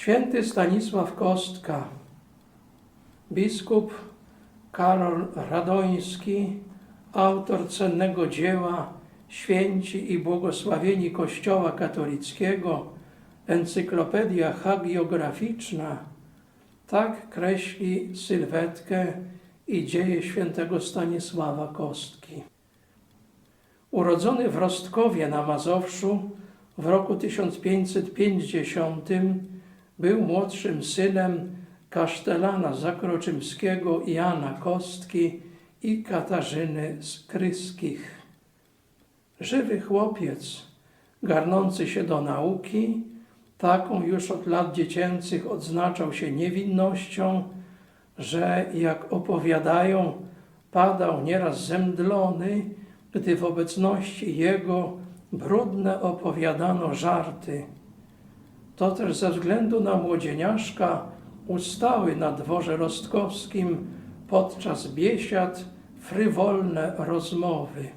Święty Stanisław Kostka, biskup Karol Radoński, autor cennego dzieła Święci i Błogosławieni Kościoła Katolickiego, Encyklopedia Hagiograficzna, tak kreśli sylwetkę i dzieje świętego Stanisława Kostki. Urodzony w Rostkowie na Mazowszu w roku 1550 był młodszym synem kasztelana zakroczymskiego Jana Kostki i Katarzyny z Kryskich. Żywy chłopiec, garnący się do nauki, taką już od lat dziecięcych odznaczał się niewinnością, że jak opowiadają, padał nieraz zemdlony, gdy w obecności jego brudne opowiadano żarty. To też ze względu na młodzieniaszka ustały na dworze rostkowskim podczas biesiad frywolne rozmowy.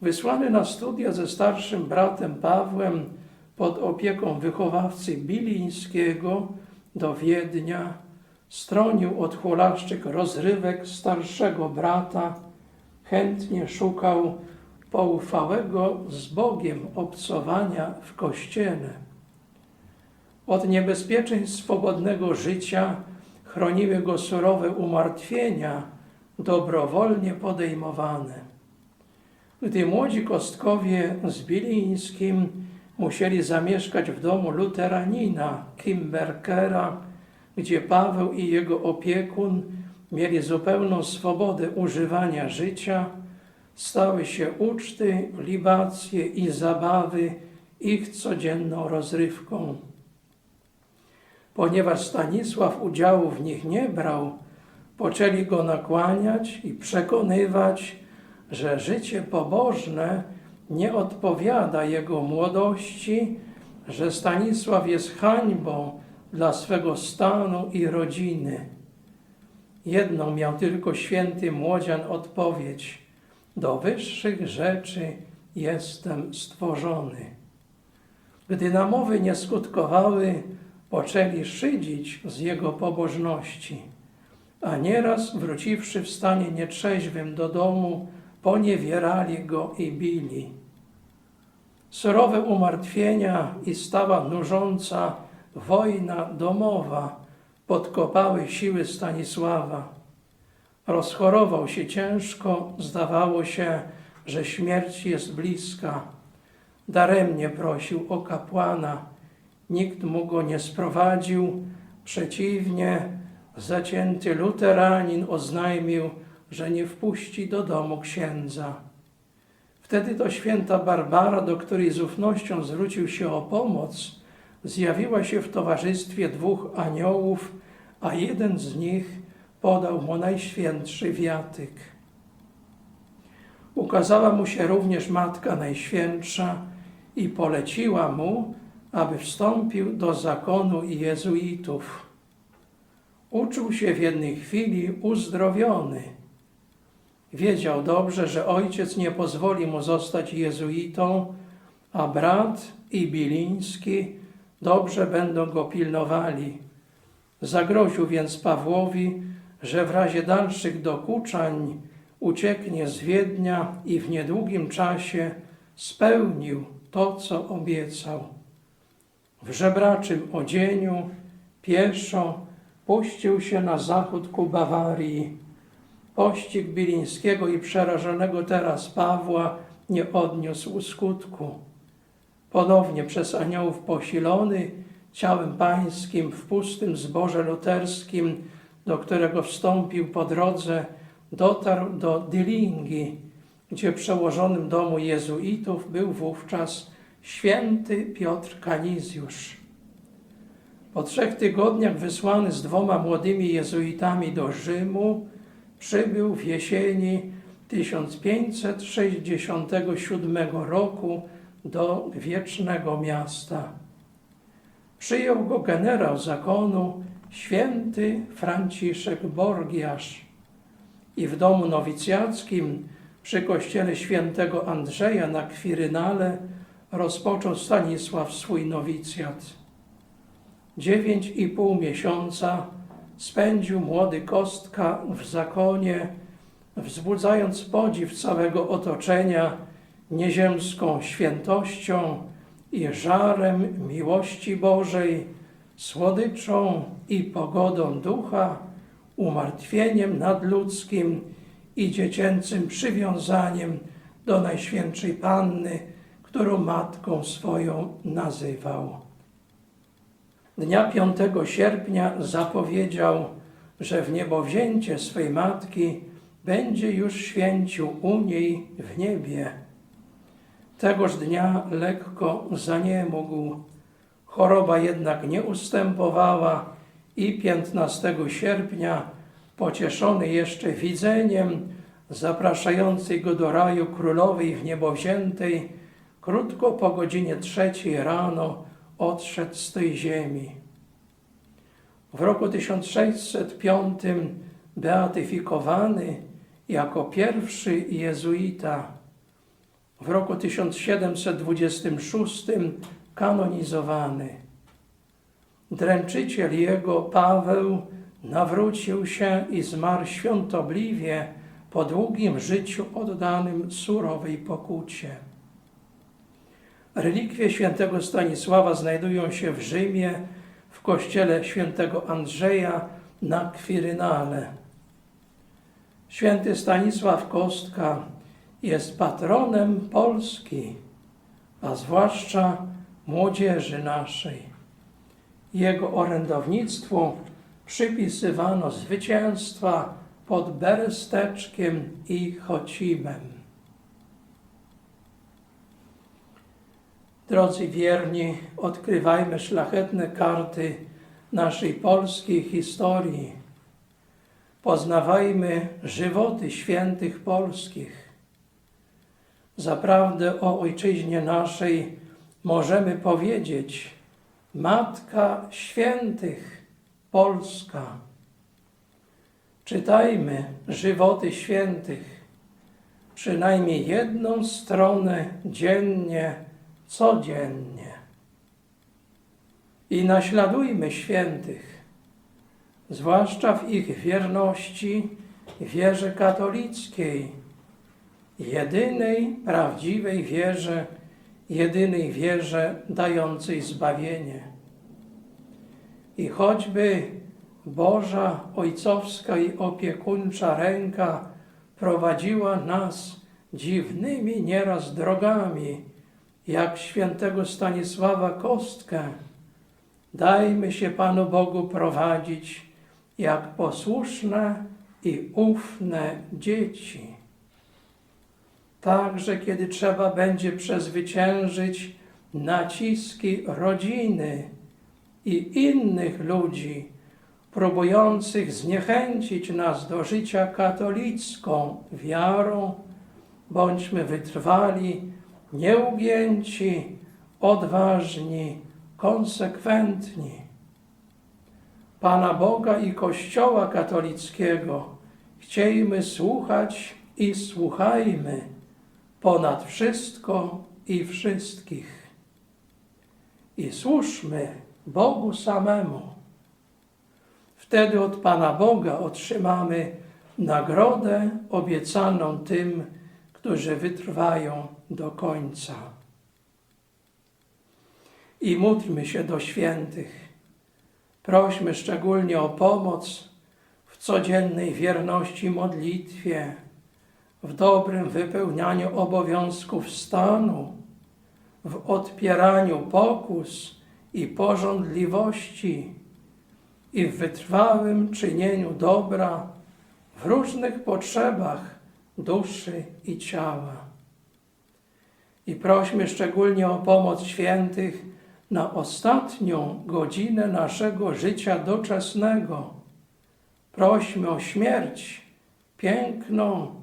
Wysłany na studia ze starszym bratem Pawłem pod opieką wychowawcy Bilińskiego do Wiednia, stronił od hulaszczyk rozrywek starszego brata, chętnie szukał poufałego z Bogiem obcowania w kościele. Od niebezpieczeństw swobodnego życia chroniły go surowe umartwienia, dobrowolnie podejmowane. Gdy młodzi kostkowie z Bilińskim musieli zamieszkać w domu luteranina Kimberkera, gdzie Paweł i jego opiekun mieli zupełną swobodę używania życia, stały się uczty, libacje i zabawy ich codzienną rozrywką. Ponieważ Stanisław udziału w nich nie brał, poczęli go nakłaniać i przekonywać, że życie pobożne nie odpowiada jego młodości, że Stanisław jest hańbą dla swego stanu i rodziny. Jedną miał tylko święty młodzian odpowiedź: Do wyższych rzeczy jestem stworzony. Gdy namowy nie skutkowały, poczęli szydzić z jego pobożności, a nieraz wróciwszy w stanie nietrzeźwym do domu, poniewierali go i bili. Surowe umartwienia i stała nużąca wojna domowa podkopały siły Stanisława. Rozchorował się ciężko, zdawało się, że śmierć jest bliska. Daremnie prosił o kapłana, nikt mu go nie sprowadził, przeciwnie, zacięty luteranin oznajmił, że nie wpuści do domu księdza. Wtedy to święta Barbara, do której z ufnością zwrócił się o pomoc, zjawiła się w towarzystwie dwóch aniołów, a jeden z nich podał mu najświętszy wiatyk. Ukazała mu się również Matka Najświętsza i poleciła mu, aby wstąpił do zakonu jezuitów. Uczuł się w jednej chwili uzdrowiony. Wiedział dobrze, że ojciec nie pozwoli mu zostać jezuitą, a brat i Biliński dobrze będą go pilnowali. Zagroził więc Pawłowi, że w razie dalszych dokuczań ucieknie z Wiednia i w niedługim czasie spełnił to, co obiecał. W żebraczym odzieniu, pieszo, puścił się na zachód ku Bawarii. Pościg Bilińskiego i przerażonego teraz Pawła nie odniósł skutku. Ponownie przez aniołów posilony, ciałem pańskim w pustym zborze luterskim, do którego wstąpił po drodze, dotarł do Dylingi, gdzie przełożonym domu jezuitów był wówczas święty Piotr Kanizjusz. Po trzech tygodniach wysłany z dwoma młodymi jezuitami do Rzymu, przybył w jesieni 1567 roku do wiecznego miasta. Przyjął go generał zakonu, święty Franciszek Borgiasz i w domu nowicjackim przy kościele świętego Andrzeja na Kwirynale rozpoczął Stanisław swój nowicjat. dziewięć i pół miesiąca spędził młody Kostka w zakonie, wzbudzając podziw całego otoczenia nieziemską świętością i żarem miłości Bożej, słodyczą i pogodą ducha, umartwieniem nadludzkim i dziecięcym przywiązaniem do Najświętszej Panny, którą matką swoją nazywał. Dnia 5 sierpnia zapowiedział, że w niebowzięcie swej matki będzie już święcił u niej w niebie. Tegoż dnia lekko zaniemógł. Choroba jednak nie ustępowała i 15 sierpnia, pocieszony jeszcze widzeniem zapraszającej go do raju królowej w niebowziętej, krótko po godzinie trzeciej rano odszedł z tej ziemi. W roku 1605 beatyfikowany jako pierwszy jezuita, w roku 1726 kanonizowany. Dręczyciel jego, Paweł, nawrócił się i zmarł świątobliwie po długim życiu oddanym surowej pokucie. Relikwie świętego Stanisława znajdują się w Rzymie, w kościele świętego Andrzeja na Kwirynale. Święty Stanisław Kostka jest patronem Polski, a zwłaszcza młodzieży naszej. Jego orędownictwu przypisywano zwycięstwa pod Beresteczkiem i Chocimem. Drodzy wierni, odkrywajmy szlachetne karty naszej polskiej historii. Poznawajmy żywoty świętych polskich. Zaprawdę o ojczyźnie naszej możemy powiedzieć Matka Świętych Polska. Czytajmy żywoty świętych, przynajmniej jedną stronę dziennie, codziennie. I naśladujmy świętych, zwłaszcza w ich wierności wierze katolickiej, jedynej prawdziwej wierze, jedynej wierze dającej zbawienie. I choćby Boża, ojcowska i opiekuńcza ręka prowadziła nas dziwnymi nieraz drogami, jak świętego Stanisława Kostkę, dajmy się Panu Bogu prowadzić jak posłuszne i ufne dzieci. Także kiedy trzeba będzie przezwyciężyć naciski rodziny i innych ludzi, próbujących zniechęcić nas do życia katolicką wiarą, bądźmy wytrwali, nieugięci, odważni, konsekwentni. Pana Boga i Kościoła katolickiego chciejmy słuchać i słuchajmy ponad wszystko i wszystkich. I służmy Bogu samemu. Wtedy od Pana Boga otrzymamy nagrodę obiecaną tym, którzy wytrwają do końca. I módlmy się do świętych. Prośmy szczególnie o pomoc w codziennej wierności modlitwie, w dobrym wypełnianiu obowiązków stanu, w odpieraniu pokus i porządliwości i w wytrwałym czynieniu dobra w różnych potrzebach duszy i ciała. I prośmy szczególnie o pomoc świętych na ostatnią godzinę naszego życia doczesnego. Prośmy o śmierć piękną,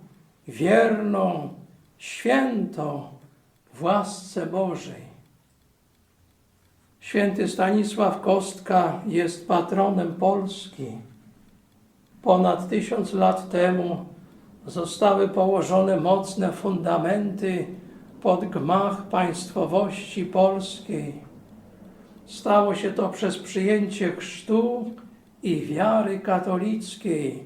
wierną, świętą w łasce Bożej. Święty Stanisław Kostka jest patronem Polski. Ponad tysiąc lat temu zostały położone mocne fundamenty pod gmach państwowości polskiej. Stało się to przez przyjęcie chrztu i wiary katolickiej,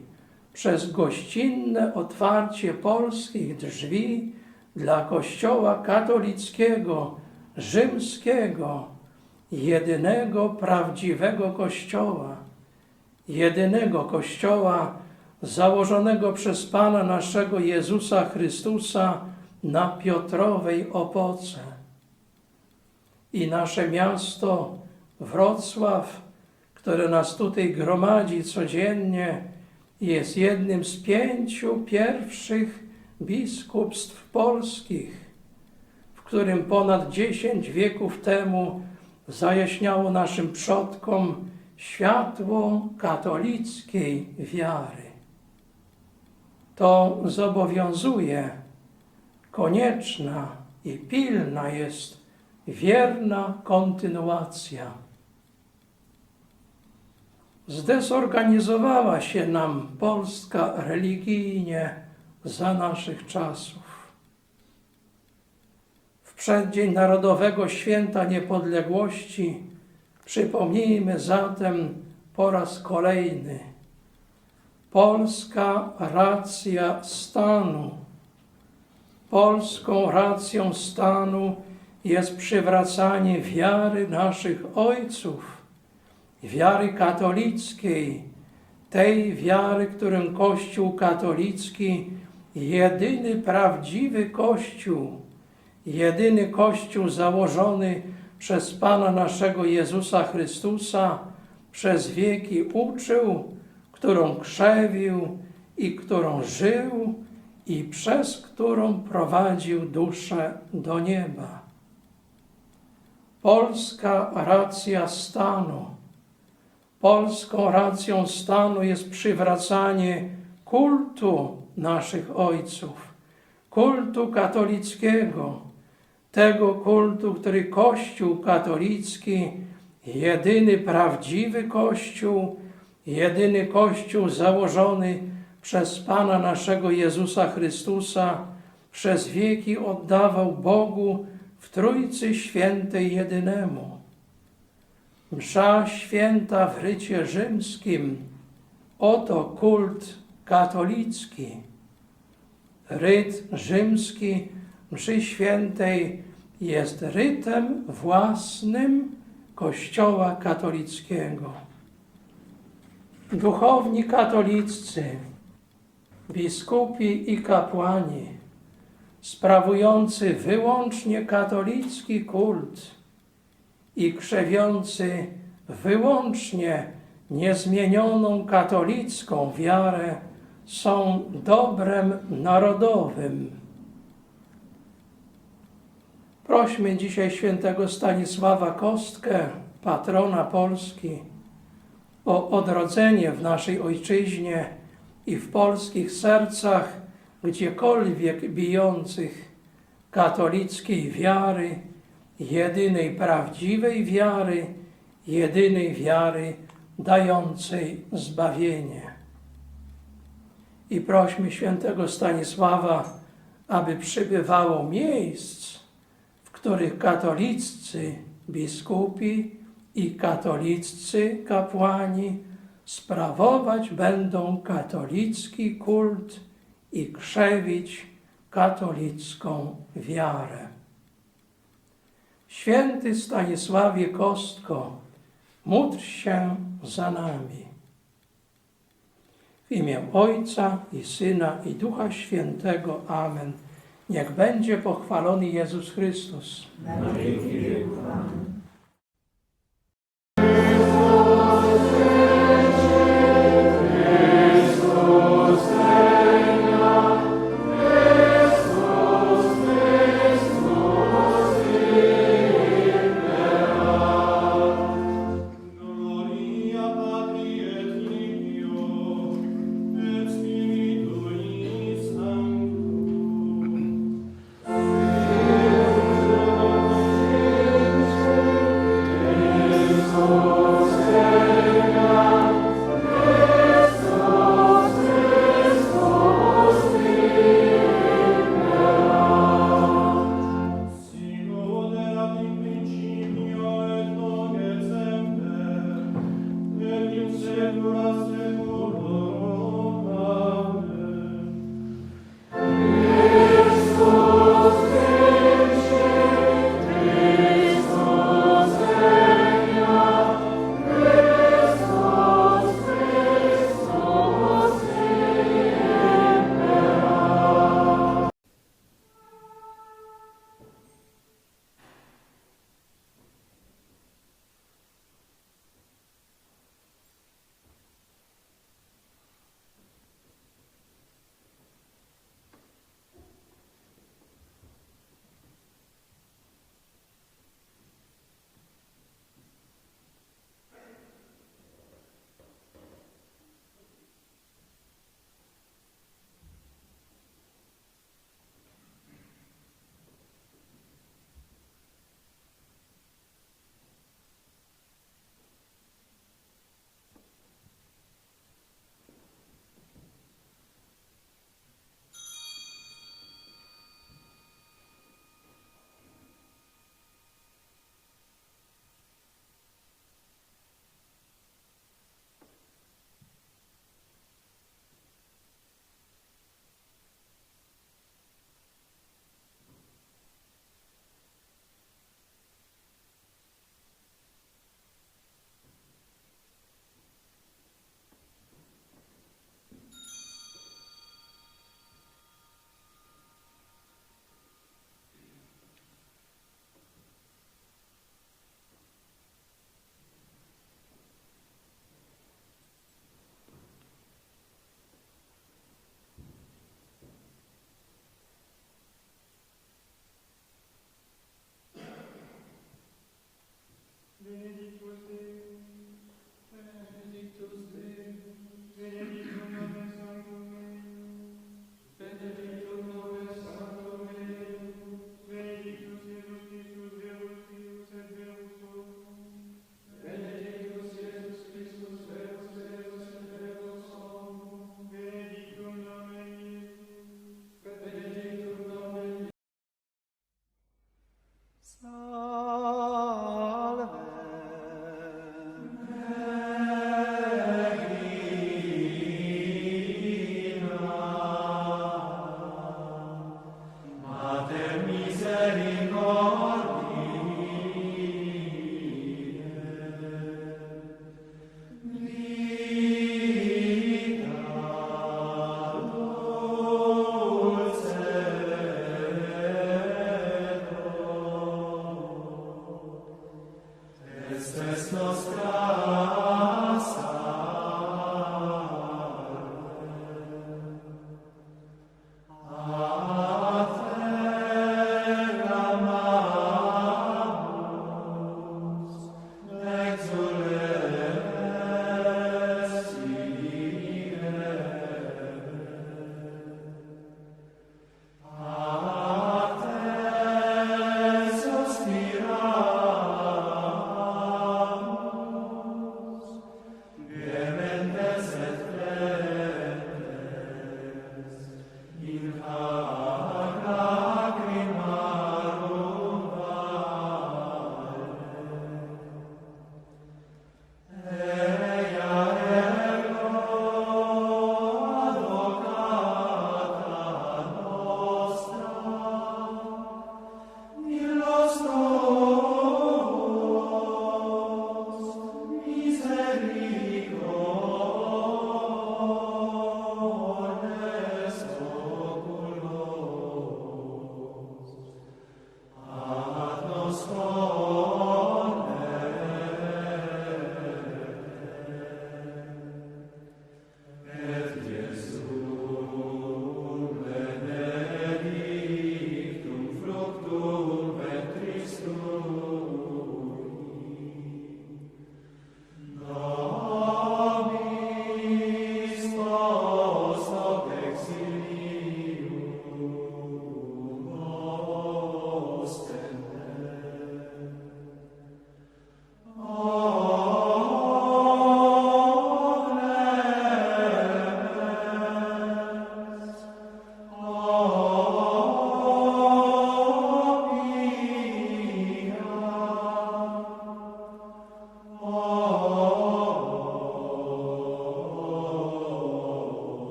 przez gościnne otwarcie polskich drzwi dla Kościoła katolickiego, rzymskiego, jedynego prawdziwego Kościoła, jedynego Kościoła założonego przez Pana naszego Jezusa Chrystusa na Piotrowej opoce. I nasze miasto Wrocław, które nas tutaj gromadzi codziennie, jest jednym z pięciu pierwszych biskupstw polskich, w którym ponad dziesięć wieków temu zajaśniało naszym przodkom światło katolickiej wiary. To zobowiązuje, konieczna i pilna jest wierna kontynuacja. Zdezorganizowała się nam Polska religijnie za naszych czasów. W przeddzień Narodowego Święta Niepodległości przypomnijmy zatem po raz kolejny polska racja stanu. Polską racją stanu jest przywracanie wiary naszych ojców, wiary katolickiej, tej wiary, którym Kościół katolicki, jedyny prawdziwy Kościół, jedyny Kościół założony przez Pana naszego Jezusa Chrystusa, przez wieki uczył, którą krzewił i którą żył i przez którą prowadził duszę do nieba. Polska racja stanu. Polską racją stanu jest przywracanie kultu naszych ojców, kultu katolickiego, tego kultu, który Kościół katolicki, jedyny prawdziwy Kościół, jedyny Kościół założony przez Pana naszego Jezusa Chrystusa, przez wieki oddawał Bogu w Trójcy Świętej jedynemu. Msza święta w rycie rzymskim, oto kult katolicki. Ryt rzymski mszy świętej jest rytem własnym Kościoła katolickiego. Duchowni katoliccy, biskupi i kapłani, sprawujący wyłącznie katolicki kult i krzewiący wyłącznie niezmienioną katolicką wiarę, są dobrem narodowym. Prośmy dzisiaj świętego Stanisława Kostkę, patrona Polski, o odrodzenie w naszej ojczyźnie i w polskich sercach, gdziekolwiek bijących katolickiej wiary, jedynej prawdziwej wiary, jedynej wiary dającej zbawienie. I prośmy świętego Stanisława, aby przybywało miejsc, w których katoliccy biskupi i katoliccy kapłani sprawować będą katolicki kult i krzewić katolicką wiarę. Święty Stanisławie Kostko, módl się za nami. W imię Ojca i Syna i Ducha Świętego. Amen. Niech będzie pochwalony Jezus Chrystus. Amen.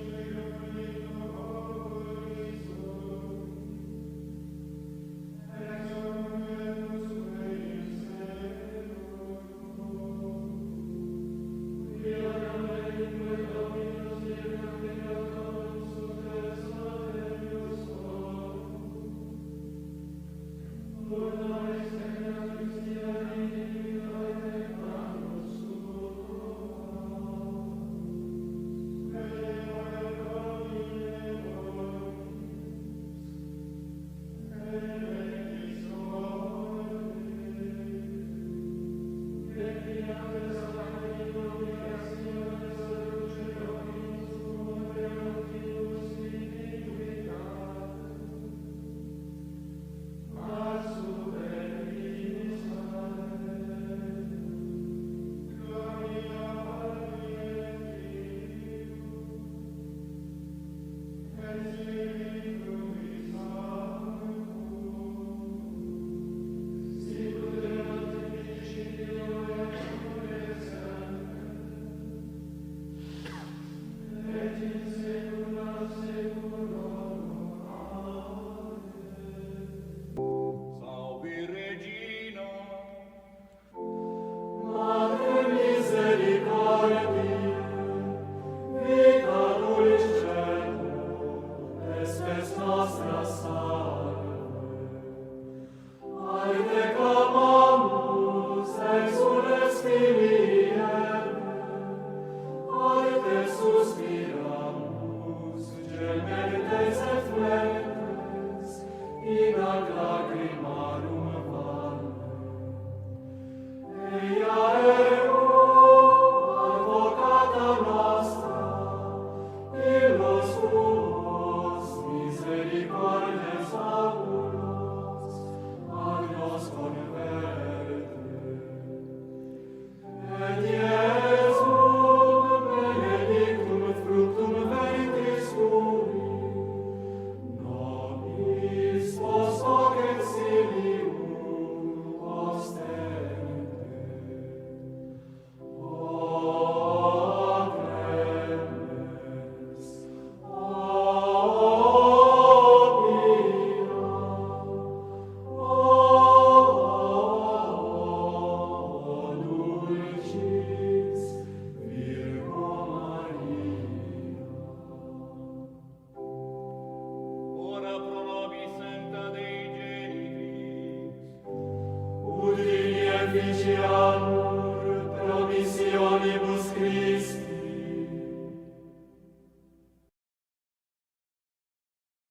Amen.